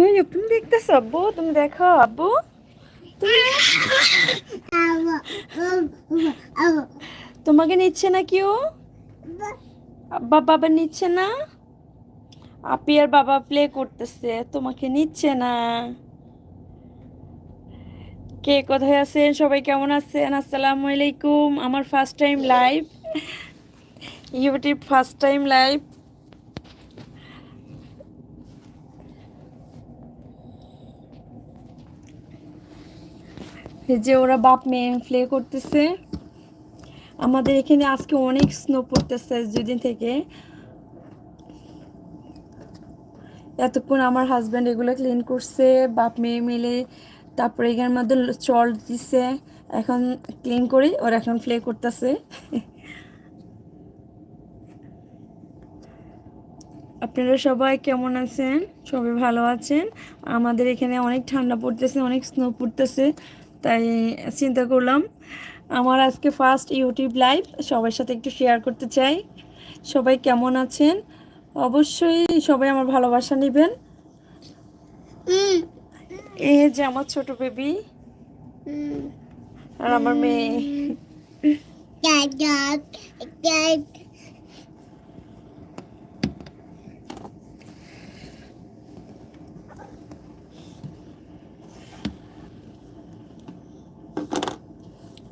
তুমি তুমি আব্বু, তুমি দেখো, আব্বু। তোমাকে নিচ্ছে না কেউ? বাবা নিচ্ছে না? আপি আর বাবা প্লে করতেছে, তোমাকে নিচ্ছে না। কে কোথায় আছেন? সবাই কেমন আছেন? আসসালামু আলাইকুম। আমার first time live YouTube first time live যে ওরা বাপ মেয়ে প্লে করতেছে। আমাদের এখানে আজকে অনেক স্নো পড়তেছে দুদিন থেকে। এতক্ষণ আমার হাজব্যান্ড এগুলো ক্লিন করছে, বাপ মেয়ে মিলে তারপরে এখানের মধ্যে চল দিছে। এখন ক্লিন করি ওরা এখন প্লে করতেছে। আপনারা সবাই কেমন আছেন? সবাই ভালো আছেন? আমাদের এখানে অনেক ঠান্ডা পড়তেছে, অনেক স্নো পড়তেছে। তাই চিন্তা করলাম আমার আজকে ফার্স্ট ইউটিউব লাইভ সবার সাথে একটু শেয়ার করতে চাই। সবাই কেমন আছেন? অবশ্যই সবাই আমার ভালোবাসা নেবেন। এই যে আমার ছোট বেবি আর আমার মেয়ে।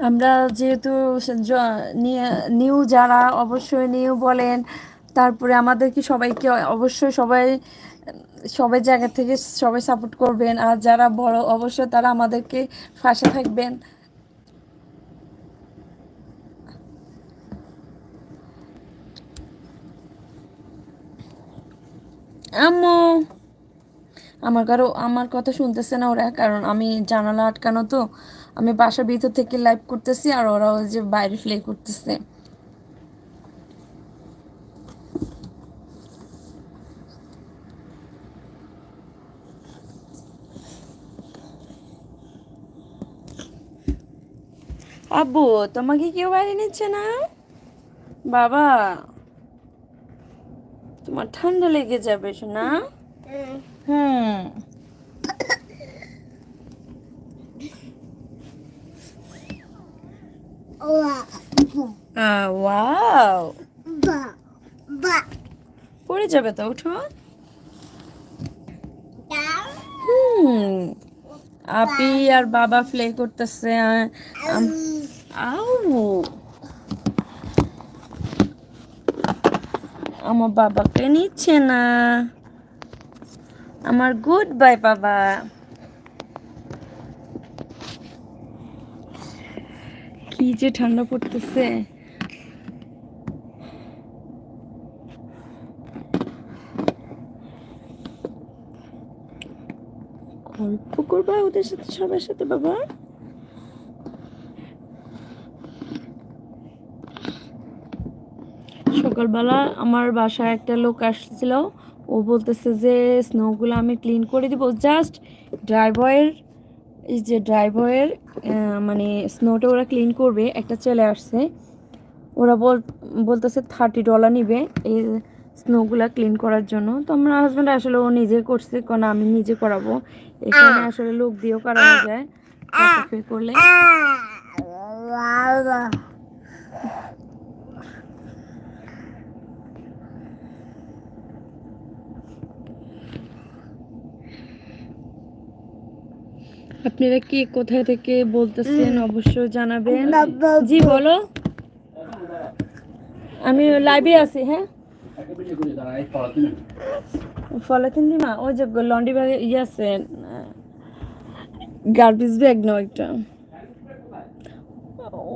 আমরা যেহেতু নিউ যারা অবশ্যই নিউ বলেন, তারপরে আমাদের কি সবাইকে অবশ্যই সবাই সবাই জায়গা থেকে সবাই সাপোর্ট করবেন, আর যারা বড়, অবশ্যই তারা আমাদেরকে পাশে থাকবেন। আম্মু, আমার কারও, আমার কথা শুনতেছে না ওরা, কারণ আমি জানালা আটকানো তো। আমি বাসার ভিতর থেকে লাইভ করতেছি আর ওরা ওই যে বাইরে প্লে করতেছে। আব্বু তোমাকে কেউ বাইরে নিচ্ছে না? বাবা তোমার ঠান্ডা লেগে যাবে শোনা হুম। ওয়াও পড়ে যাবে তো উঠো। হুম। আপি আর বাবা প্লে করতেছে আউ। আমার বাবাকে নিচ্ছে না। আমার গুড বাই বাবা। কি যে ঠান্ডা পড়তেছে। গল্প করবা ওদের সাথে সবার সাথে, বাবা। সকালবেলা আমার বাসায় একটা লোক আসছিল। ও বলতেছে যে স্নোগুলো আমি ক্লিন করে দিব। জাস্ট ড্রাইভারের এই যে ড্রাইভারের মানে স্নোটা ওরা ক্লিন করবে। একটা ছেলে আসছে। ওরা বল, বলতেছে থার্টি ডলার নিবে। এই স্নোগুলা ক্লিন করার জন্য। তো আমার হাজব্যান্ড আসলে ও নিজে করছে কারণ আমি নিজে করাবো। এখানে আসলে লোক দিয়েও করানো যায় করলে। আপনারা কি কোথায় থেকে বলতেছেন অবশ্যই জানাবেন। জি বলো। আমি লাইভে আছি হ্যাঁ? দিমা ওই যে লন্ডি ব্যাগে ইয়ে আছে, গার্বেজ ব্যাগ একটা।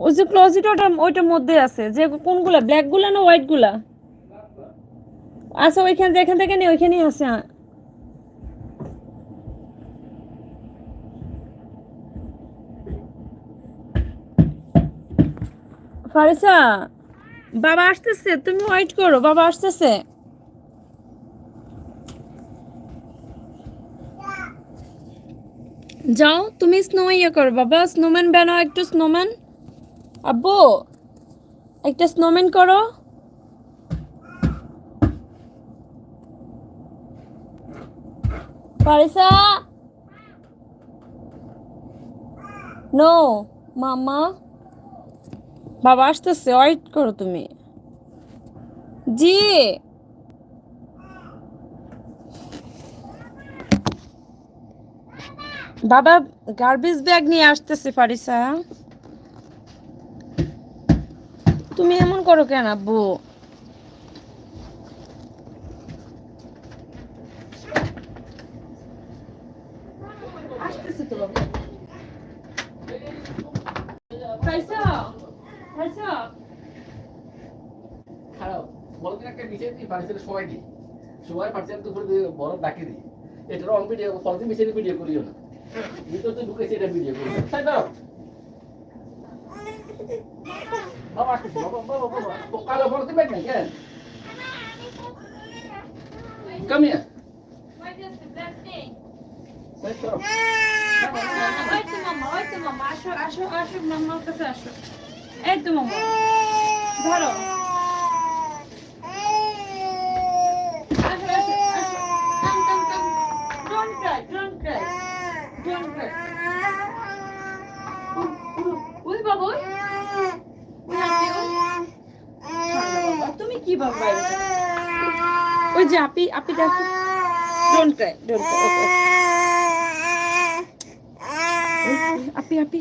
ওই যে ক্লোজেট ওটা, ওইটার মধ্যে আছে, যে কোনগুলা না আচ্ছা ওইখান যেখান থেকে নিয়ে ওইখানেই আছে। ফারিসা বাবা আসতেছে, তুমি ওয়েট করো, বাবা আসতেছে। যাও, তুমি স্নো ইয়ে করো, বাবা স্নোম্যান বানাও, একটু স্নোম্যান আব্বু, একটা স্নোম্যান করো। পারিসা? নো মামা। বাবা আসতেছে ওয়েট করো তুমি। জি। বাবা গার্বেজ ব্যাগ নিয়ে আসতেছে ফারিসা। তুমি এমন করো কেন আব্বু? আসতেছে তো। ফারিসা খারাপ। বলদিন একটা মিশিয়ে দিই পার্সেল সবাই দিই। সবাই তো করে দিয়ে বড় ডাকে দিই। এটা অন ভিডিও পলিথিন মিশিয়ে ভিডিও করিও না। ভিতর তো ঢুকেছে এটা ভিডিও করি। তাই দাও বাবা বাবা বাবা বাবা কালো পলিথিন ব্যাগ নেই কেন কাম হিয়ার Wait, করো। ওই তো? মামা ওই তো মামা আসো আসো আসো মামার কাছে আসো। এই তো মামা। ধরো। তুমি কি বাবা ওই যে আপি আপি দেখো ডোন্ট ক্রাই ডোন্ট ক্রাই আপি আপি।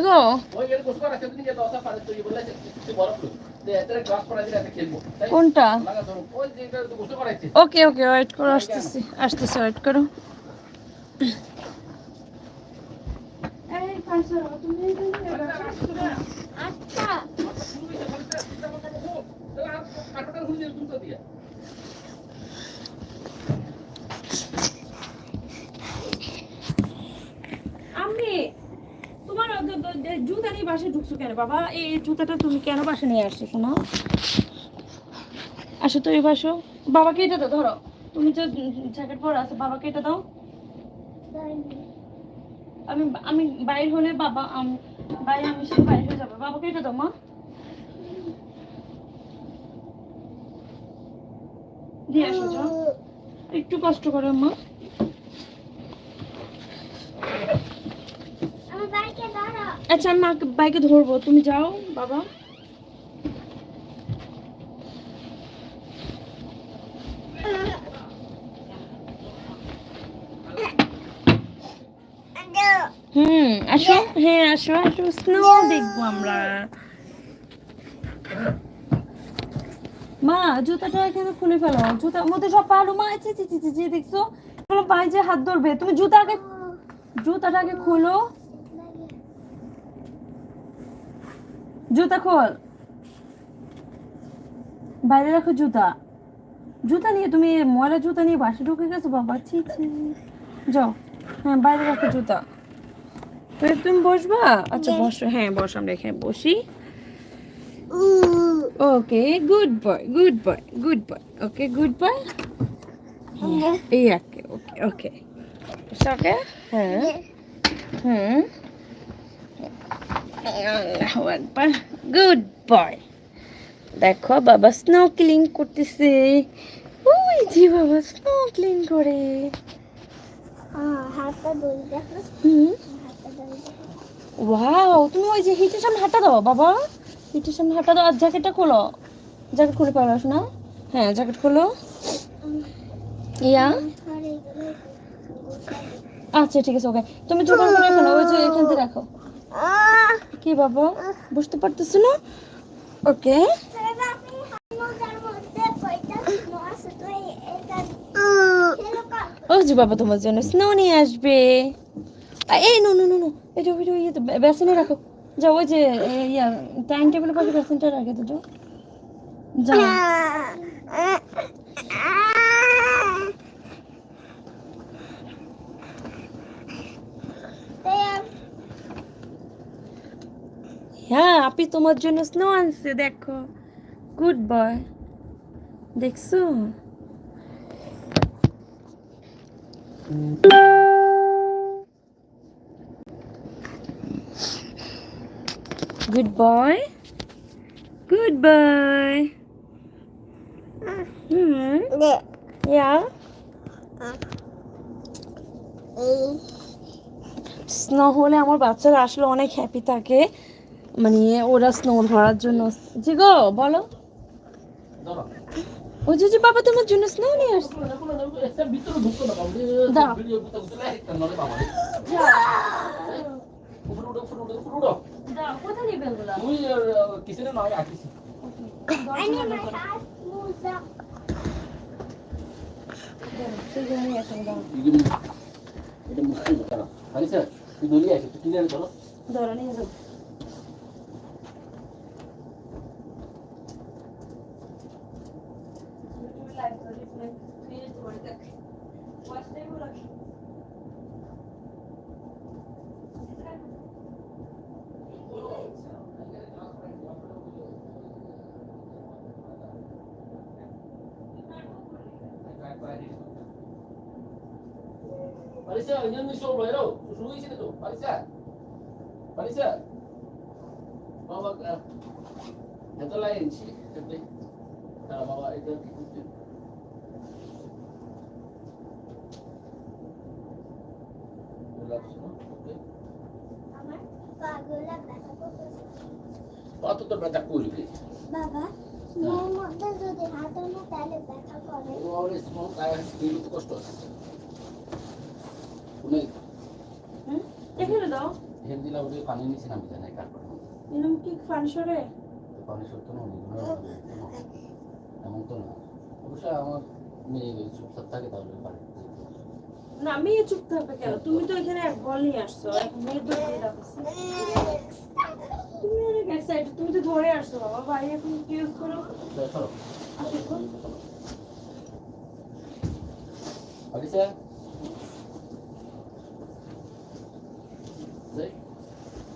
খেলব তাই কোনটা লাগা ধরো ওই যে তো গোসল করাইছে ওকে ওকে ওয়েট করো আসতেছি আসতেছি ওয়েট করো কাটাটা হুঁজে দুটো দিয়া আমি তোমার ও- ও- ও- নিয়ে বাসে ঢুকছো কেন? বাবা এই জুতাটা তুমি কেন বাসে নিয়ে আসছো শোনো? আসো তো এই বাসো বাবাকে এটা দাও ধরো। তুমি যে জ্যাকেট পরে আছো বাবাকে এটা দাও। আমি আমি বাইর হলে বাবা আম- বাইরে আমি সাথে বাইরে হয়ে যাবে। বাবাকে এটা দাও মা। দিয়ে আসো একটু কষ্ট করো মা। আচ্ছা আমি মাকে, বাইকে ধরবো। তুমি যাও, বাবা। হুম, আসো। হ্যাঁ আসো স্নো দেখব আমরা। মা, জুতাটা এখানে খুলে ফেলো। জুতার মধ্যে সব পালো মা চি চি চি দেখছ? পায়ে যে হাত ধরবে। তুমি জুতা আগে জুতাটা আগে খোলো। জুতা খোল। বাইরে রাখো জুতা। জুতা নিয়ে তুমি ময়লা জুতা নিয়ে বাসে ঢুকে গেছো বাবা ছি ছি। যাও হ্যাঁ বাইরে রাখো জুতা। তো তুমি বসবা? আচ্ছা বসো হ্যাঁ বসো আমরা এখানে বসি। Okay good boy good boy good boy. Okay good boy? এই ওকে ওকে। ওকে ওকে হ্যাঁ। হুম। গুড বয় দেখো বাবা স্নো ক্লিন করতেছে। ওই জি বাবা স্নো ক্লিন করে ওয়াও তুমি ওই যে হিটের সামনে হাঁটা দাও বাবা। হিটের সামনে হাঁটা দাও আর জ্যাকেটটা খোলো। জ্যাকেট খুলে পারো না হ্যাঁ জ্যাকেট খোলো। ইয়া? আচ্ছা ঠিক আছে ওকে তুমি জোগাড় করে এখানে ওই যে এখান থেকে রাখো। কি বাবা? বুঝতে পারতেছো না? ওকে। ও যে বাবা, তোমার জন্য স্নো নিয়ে আসবে। এই নো নো নো নো এটা ওইটা ইয়ে তো বেসনে রাখো। যাও, ওই যে ইয়া টাইম টেবিলের পাশে বেসনটা রাখে, তো যাও। যাও হ্যাঁ আপনি তোমার জন্য স্নো আনছে দেখো। গুড বয় দেখছ? Good boy good boy hmm yeah snow হলে আমার বাচ্চারা আসলে অনেক হ্যাপি থাকে। মানে ওরা স্নো ধরার জন্য জি গো বলো। ও যে যে বাবা তোমার জন্য স্নো নিয়ে আসছে। একটা ভিতরে ঢুকতো না বাবু দাও। ভিডিও করতে করতে একটা নলে বাবা উপরে উঠো উপরে উঠো উপরে উঠো কোথায় নিবে ওগুলা তুই কিসের নয় আকিস আনি মাই হাত মুজা এটা মুশকিল কারণ আরে স্যার তুই দলিয়ে আসিস তুই ক্লিয়ার করো ধরো নিয়ে যাও Marisa, sila to. Marisa. Marisa. Ah. Ito ito. Okay. আমার পাগুলা ব্যথা করতেছে Pato to bata kuli. বাবা স্নোর মধ্যে যদি হাত না তাহলে ব্যথা করে Always mo kaya hindi ko kosto. Unay, এখানে দাও। hindi lang ulit panin ni sinabi na ikarpan mo. এরকম কি ফান সরে? পানি সত্য না এমন তো না। অবশ্যই আমার মেয়ে চুপচাপ থাকে তাহলে পারে না মেয়ে চুপ থাকবে কেন? তুমি তো এখানে এক বল নিয়ে আসছো এক মেয়ে তো তুমি অনেক এক্সাইটেড তুমি তো ধরে আসছো বাবা। ভাই এখন কি ইউজ করো? সরো আসো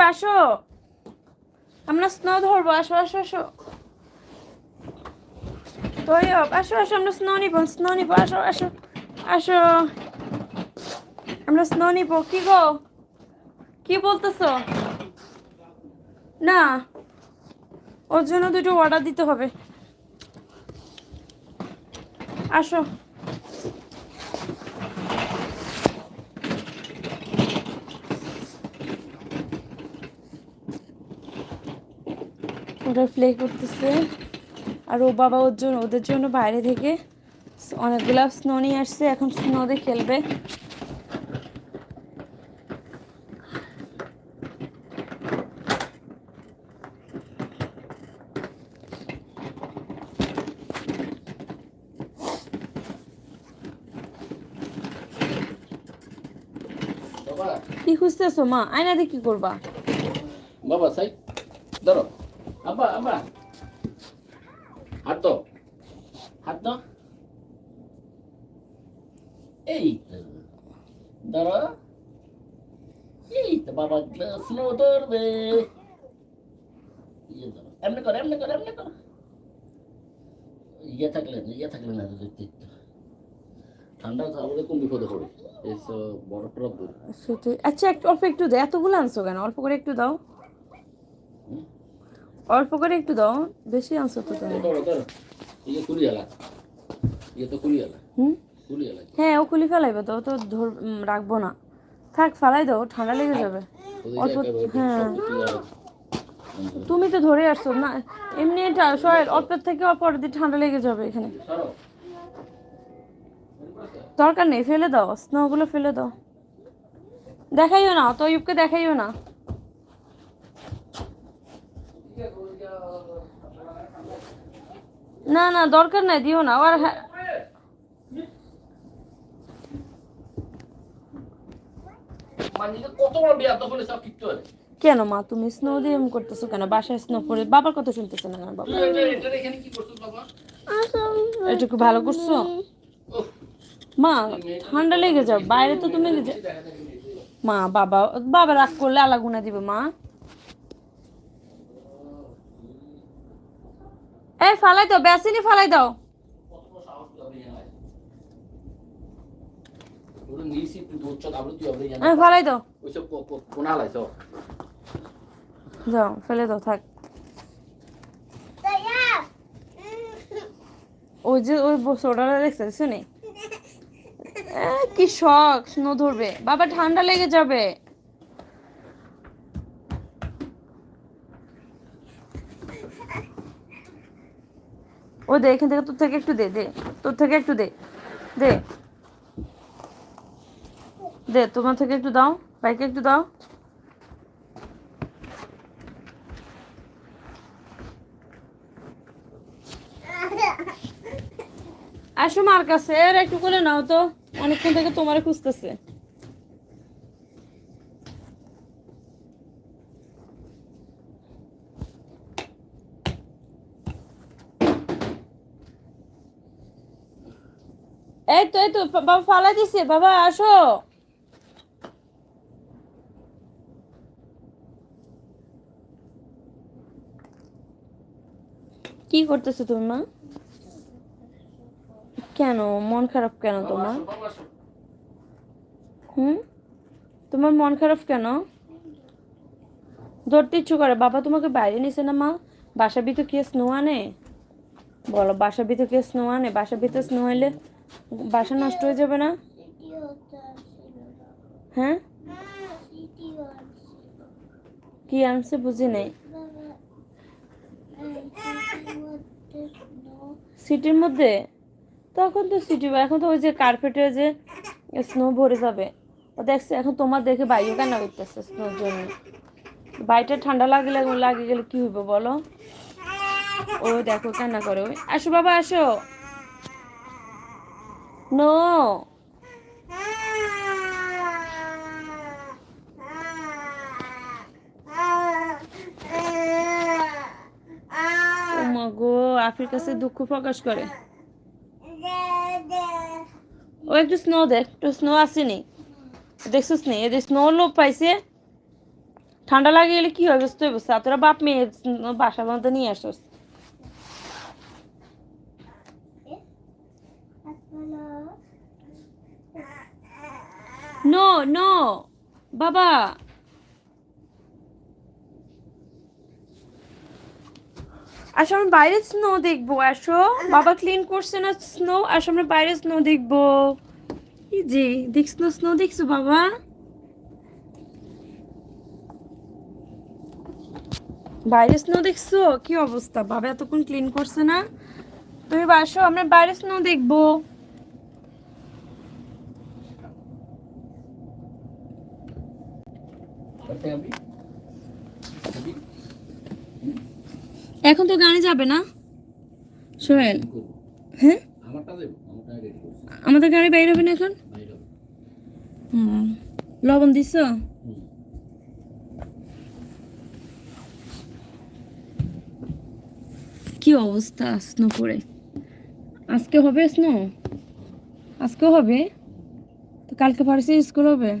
তৈয়ব আসো। আমরা স্নো ধরবো, আসো আসো আসো। আসো আসো, আমরা স্নো নিব স্নো নিব, আসো আসো আসো। আমরা স্নো নিব। কি গো? কি বলতেছো? না। ওর জন্য দুটো অর্ডার দিতে হবে। আসো। ওটা প্লে করতেছে। আর ও বাবা ওর জন্য ওদের জন্য বাইরে থেকে অনেকগুলা স্নো নিয়ে আসছে। এখন স্নোতে খেলবে। কি খুঁজতেছো মা? আয়না দিয়ে কি করবা? baba, say. Daro. Aba, aba. হাত দাও হাত দাও এই দাঁড়া এই তো বাবা স্নো ধরবে ধরো এমনি কর এমনি কর এমনি কর ইয়ে থাকলে ইয়ে থাকলে না দেখতে। ঠান্ডা থাকলে কোন বিপদে পড়ে এইসব বরফ টরফ আচ্ছা একটু অল্প একটু দাও এতগুলো আনছো কেন অল্প করে একটু দাও? অল্প করে একটু দাও বেশি আনছো তো তুমি হ্যাঁ ও খুলি ফেলাইবে তো তো ধর রাখব না। থাক ফালাই দাও ঠান্ডা লেগে যাবে। অল্প হ্যাঁ। তুমি তো ধরে আসছো না এমনি এটা সয়েল অল্পের থেকে অল্প দিয়ে ঠান্ডা লেগে যাবে এখানে। দরকার নেই ফেলে দাও স্নোগুলো ফেলে দাও। দেখাইও না তো ইউবকে দেখাইও না। না না দরকার নাই দিও না আর হ্যাঁ। কেন মা তুমি স্নো দিয়ে করতেছো কেন? বাসায় স্নো পরে বাবার কথা শুনতেছে না কেন বাবা? এটুকু ভালো করছ? মা ঠান্ডা লেগে যাও বাইরে তো তুমি। মা বাবা বাবা রাগ করলে আলাগুনা দিবে মা। এই ফালাই দাও বেসিনি ফালাই দাও। ফালাই যাও ফেলে দাও থাক। ওই যে ওই সোডাটা দেখছে শুনে? কি শখ স্নো ধরবে। বাবা ঠান্ডা লেগে যাবে। ও দে, এখান থেকে তোর থেকে একটু দে দে, তোর থেকে একটু দে দে। দে, তোমার থেকে একটু দাও, বাইকে একটু দাও। আসো মার কাছে আর একটু করে নাও তো, অনেকক্ষণ থেকে তোমার খুঁজতেছে। এই তো এই তো বাবা ফালা দিছে বাবা আসো। কি করতেছো তুমি মা? কেন মন খারাপ কেন তোমার? হুম? তোমার মন খারাপ কেন? ধরতে ইচ্ছু করে বাবা তোমাকে বাইরে নিছে না মা? বাসা ভিতর কি স্নো আনে? বলো বাসা ভিতর কি স্নো আনে? বাসা ভিতর স্নো হইলে বাসা নষ্ট হয়ে যাবে না? হ্যাঁ? কি আনছে বুঝি নাই। সিটির মধ্যে? তখন তো সিটি, এখন তো ওই যে কার্পেটে যে স্নো ভরে যাবে। ও দেখছে, এখন তোমার দেখে বাইরে কেন করতেছে স্নোর জন্য। বাইরে ঠান্ডা লাগলে লাগে গেলে কি হইব বলো? ও দেখো, কান্না করে আসো বাবা, আসো। ও গো আফির কাছে দুঃখ প্রকাশ করে। ও একটু স্নো দেখ, একটু স্নো আসেনি দেখছিস নি? এদের স্নো লোপ পাইছে। ঠান্ডা লাগে গেলে কি হবে বুঝতে বুঝতে তোরা বাপ মেয়ে বাসার মধ্যে নিয়ে আসস নো নো বাবা। আসো আমরা বাইরে স্নো দেখব, আসো। বাবা ক্লিন করছে না স্নো আসো, আমরা বাইরে স্নো দেখব। যে দেখছ স্নো দেখছ বাবা? বাইরে স্নো দেখছ? কি অবস্থা? বাবা এতক্ষণ ক্লিন করছে না। তুমি আসো, আমরা বাইরে স্নো দেখব। এখন তো গানে যাবে না? সোহেল। হ্যাঁ? আমাদের গাড়ি বাইরে হবে না এখন? লবণ হুম। কি অবস্থা স্নো পড়ে আজকে হবে স্নো? আজকে হবে? তো কালকে ফার্সি স্কুল হবে?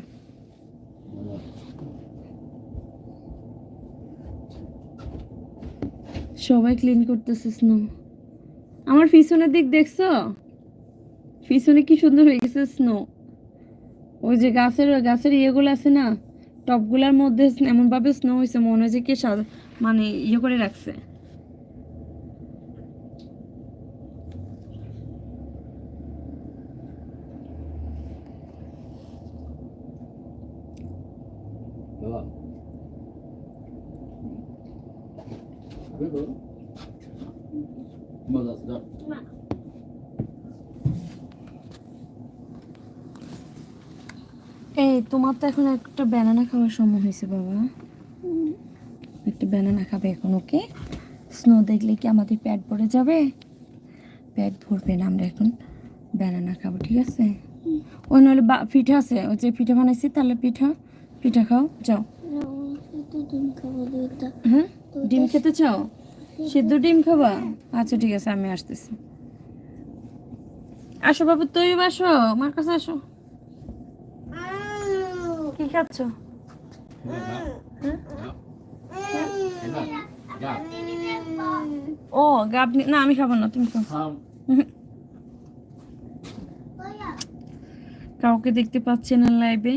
সবাই ক্লিন করতেছিস না। আমার পিছনের দিক দেখছ? পিছনে কি সুন্দর হয়ে গেছে স্নো ওই যে গাছের গাছের ইয়েগুলো আছে না টপগুলার মধ্যে এমনভাবে স্নো হয়েছে মনে হয় যে কে মানে ইয়ে করে রাখছে বাবা আরে বাবা মজা আছে দাও। এই, তোমার তো এখন একটা ব্যানানা খাওয়ার সময় হয়েছে বাবা। একটা ব্যানানা খাবে এখন, ওকে? স্নো দেখলে কি আমাদের পেট ভরে যাবে? পেট ভরবে না, আমরা এখন ব্যানানা খাব, ঠিক আছে? ওই নাহলে বা, পিঠা আছে ওই যে পিঠা বানাইছি তাহলে পিঠা পিঠা খাও, যাও। হ্যাঁ? ডিম খেতে চাও? সিদ্ধ ডিম খাবা? আচ্ছা ঠিক আছে, আমি আসতেছি। আসো বাবু তুই আসো আমার কাছে আসো। খাচ্ছ ও গাবনি না আমি খাব না তুমি খাও। কাউকে দেখতে পাচ্ছি না লাইভে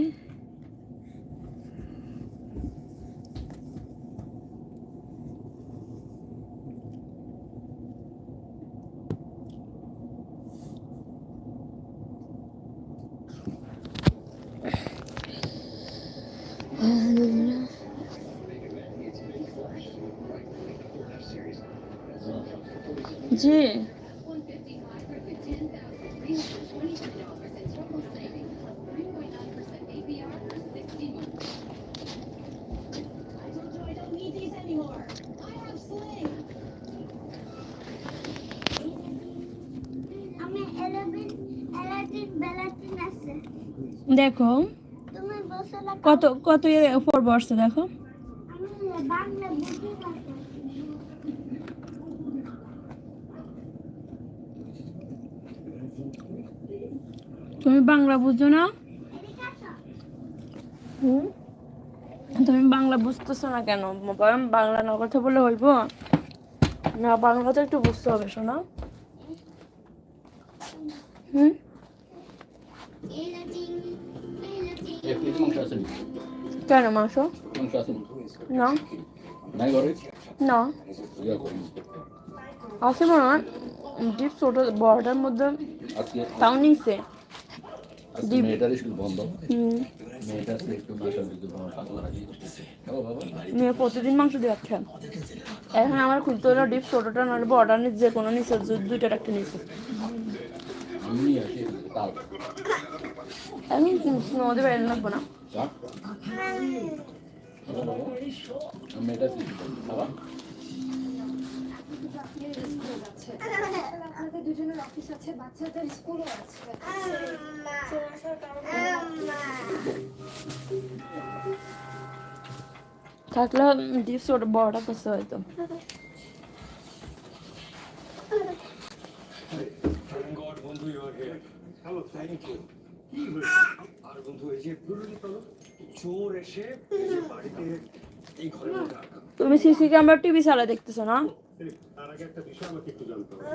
আছে দেখো কত কত ইয়ে ফোর বর্ষে দেখো আমি বাংলা বুঝি না তুমি বাংলা বুঝো না? তুমি বাংলা বুঝতেছো না কেন? বাংলা না কথা বলে হইব। না, বাংলা তো একটু বুঝতে হবে, শোনা? কেন, মাংস? না। না। আছে মনে হয়? ডিপ ছোট বড়টার মধ্যে তাও নিছে মেয়ে প্রতিদিন মাংস দিয়ে খাচ্ছে। এখন আমার খুলতে হলো ডিপ ছোটটা নাহলে বড়টা যে কোনো নিচ্ছে দু- দুইটার একটা নিচ্ছে আমি স্নো দেবে লাগবো না। চা মেয়েটার খাবা আপনাদের দুজনের অফিস আছে বাচ্চাদের স্কুলও আছে থাকলে ডিপ ছোট বড়টা করছে হয়তো Thank বন্ধু you are here. Hello, thank you. আর বন্ধু এই যে চোর এসে বাড়িতে এই ঘরের তুমি সিসি ক্যামেরা টিভি চালা দেখতেছো না তার আগে একটা বিষয় আমাকে একটু জানতে হবে।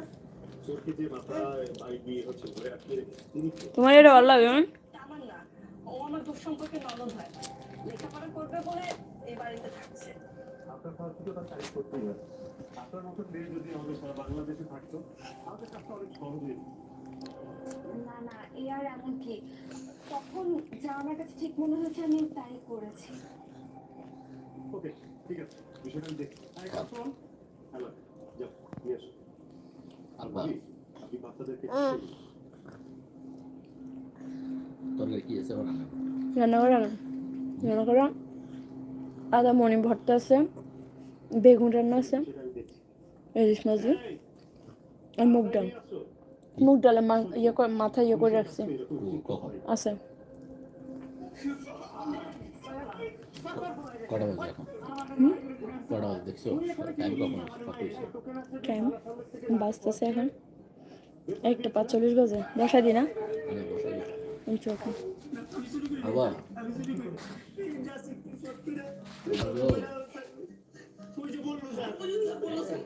চোরকে যে মাথায় বাড়ি দিয়ে হচ্ছে রাখতে তিনি তোমার এটা ভালো লাগে না? তামান্না ও আমার দুঃসম্পর্কে ননদ হয়। লেখাপড়া করবে বলে এই বাড়িতে থাকছে। আপনার ফালতু তো তার তারিফ করতেই হবে। আপনার মতো মেয়ে যদি আমাদের সারা বাংলাদেশে থাকতো আমাদের কাজটা অনেক সহজ না না এ আর এমন কি? তখন যা আমার কাছে ঠিক মনে হয়েছে আমি তাই করেছি। ওকে ঠিক আছে। বিষয়টা আমি দেখি আরে রান্না করো? রান্না করো? আদা মনি ভর্তা আছে বেগুন রান্না আছে ইলিশ মাছ আর মুগ ডাল। মুগ ডালে মা- ইয়ে করে মাথা ইয়ে করে রাখছে। আছে। কটা বাজে এখন? কটা দেখছ? টাইম কখন টাইম বাজতেছে এখন একটা পাঁচচল্লিশ বাজে। বসা দি না? আমি বসাই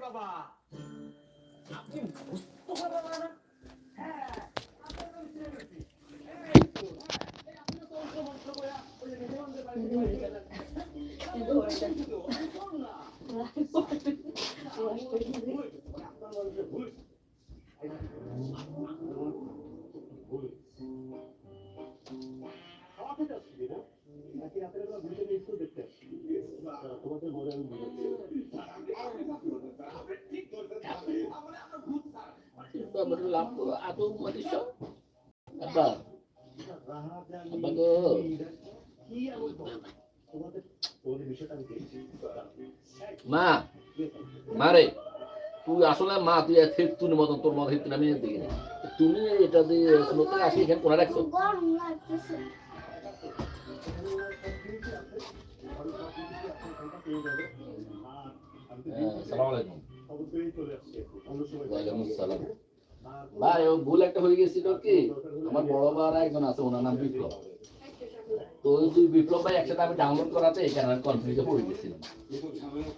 বাবা। আদৌ মা মারে তুই আসলে মা তুই হেতুন মতন তোর মতো আমি দেখি তুমি এটা দিয়ে স্নোতে আসি এখানে কোনা রাখছো? হ্যাঁ, সালাম আলাইকুম। ওয়ালাইকুম আসসালাম। ভাই ও ভুল একটা হয়ে গেছিল কি? আমার বড় একজন আছে ওনার নাম বিপ্লব। তো দুই বিপ্লব ভাই একসাথে আমি ডাউনলোড করাতে এই কারণে কনফিউজে পড়ে গেছিলাম।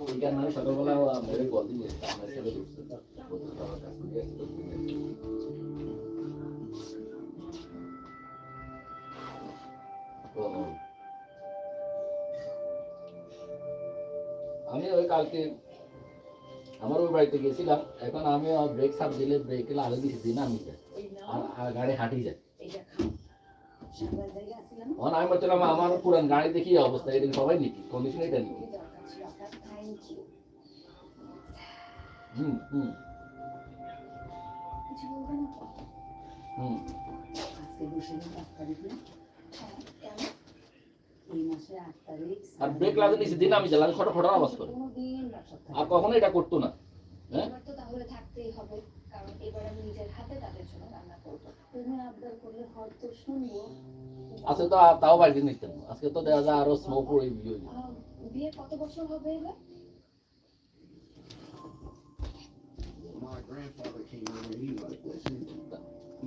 এই কারণে সকালবেলা আমাদের কল দিয়ে আমার সাথে ঢুকছে বলছে, "বাবা, কাজ করে আসছি তো তুমি ও, আমি ওই কালকে আমার ওই বাড়িতে গেছিলাম এখন আমি ব্রেক সাপ দিলে ব্রেকে আগে দিছি দিন আমি যাই। আর গাড়ি হাঁটি যায় আমার পুরান গাড়ি দেখি অবস্থা? এটা সবাই নিকি কন্ডিশন এটা নিকি হুম হুম? হুম। আজকে বসে এই মাসের আট তারিখ আর ব্রেক লাগে নিছি দিন আমি জ্বালানি খটো খটো আওয়াজ করে। আর কখনো এটা করতো না হ্যাঁ? এবার তো তাহলে থাকতেই হবে কারণ এবার আমি নিজের হাতে তাদের জন্য রান্না করব। তুমি আবদার করলে হয়তো শুনব। আজকে তো তাও বাড়িতে নিতাম আজকে তো দেখা যায় আরও স্নো পড়ে বিয়ে হয়ে যায়। বিয়ে কত বছর হবে এবার?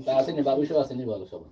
তা আসেনি আসেনি ভালো সবাই